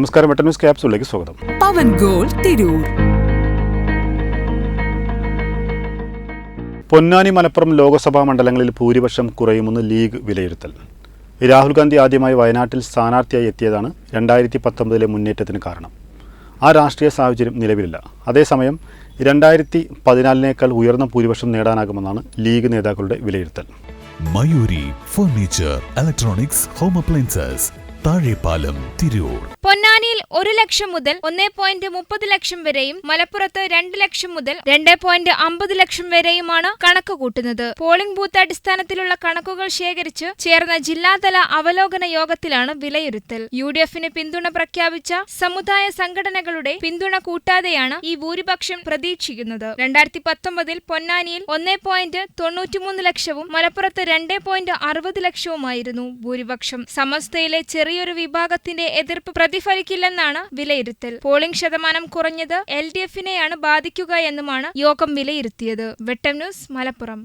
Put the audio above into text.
നമസ്കാരം വെട്ട ന്യൂസ് ക്യാപ്സിലേക്ക് സ്വാഗതം. പവൻ ഗോൾ തിരൂർ. പൊന്നാനി മലപ്പുറം ലോക്സഭാ മണ്ഡലങ്ങളിൽ ഭൂരിപക്ഷം കുറയുമെന്ന് ലീഗ് വിലയിരുത്തൽ. രാഹുൽ ഗാന്ധി ആദ്യമായി വയനാട്ടിൽ സ്ഥാനാർത്ഥിയായി എത്തിയതാണ് രണ്ടായിരത്തി പത്തൊമ്പതിലെ മുന്നേറ്റത്തിന് കാരണം. ആ രാഷ്ട്രീയ സാഹചര്യം നിലവിലില്ല. അതേസമയം രണ്ടായിരത്തി പതിനാലിനേക്കാൾ ഉയർന്ന ഭൂരിപക്ഷം നേടാനാകുമെന്നാണ് ലീഗ് നേതാക്കളുടെ വിലയിരുത്തൽ. Mayuri furniture electronics home appliances Thazhepalam Tirur. പൊന്നാനിയിൽ ഒരു ലക്ഷം മുതൽ ഒന്നേ പോയിന്റ് മുപ്പത് ലക്ഷം വരെയും മലപ്പുറത്ത് രണ്ട് ലക്ഷം മുതൽ രണ്ട് പോയിന്റ് അമ്പത് ലക്ഷം വരെയുമാണ് കണക്ക് കൂട്ടുന്നത്. പോളിംഗ് ബൂത്ത് അടിസ്ഥാനത്തിലുള്ള കണക്കുകൾ ശേഖരിച്ച് ചേർന്ന ജില്ലാതല അവലോകന യോഗത്തിലാണ് വിലയിരുത്തൽ. യു ഡി എഫിന് പിന്തുണ പ്രഖ്യാപിച്ച സമുദായ സംഘടനകളുടെ പിന്തുണ കൂട്ടാതെയാണ് ഈ ഭൂരിപക്ഷം പ്രതീക്ഷിക്കുന്നത്. രണ്ടായിരത്തി പത്തൊമ്പതിൽ പൊന്നാനിയിൽ ഒന്നേ പോയിന്റ് തൊണ്ണൂറ്റിമൂന്ന് ലക്ഷവും മലപ്പുറത്ത് രണ്ട് പോയിന്റ് അറുപത് ലക്ഷവുമായിരുന്നു ഭൂരിപക്ഷം. സമസ്തയിലെ ചെറിയൊരു വിഭാഗത്തിന്റെ എതിർപ്പ് പ്രതിഫലിക്കില്ലെന്നാണ് വിലയിരുത്തൽ. പോളിംഗ് ശതമാനം കുറഞ്ഞത് എൽ ഡി എഫിനെയാണ് ബാധിക്കുക എന്നുമാണ് യോഗം വിലയിരുത്തിയത്. വെട്ടം ന്യൂസ് മലപ്പുറം.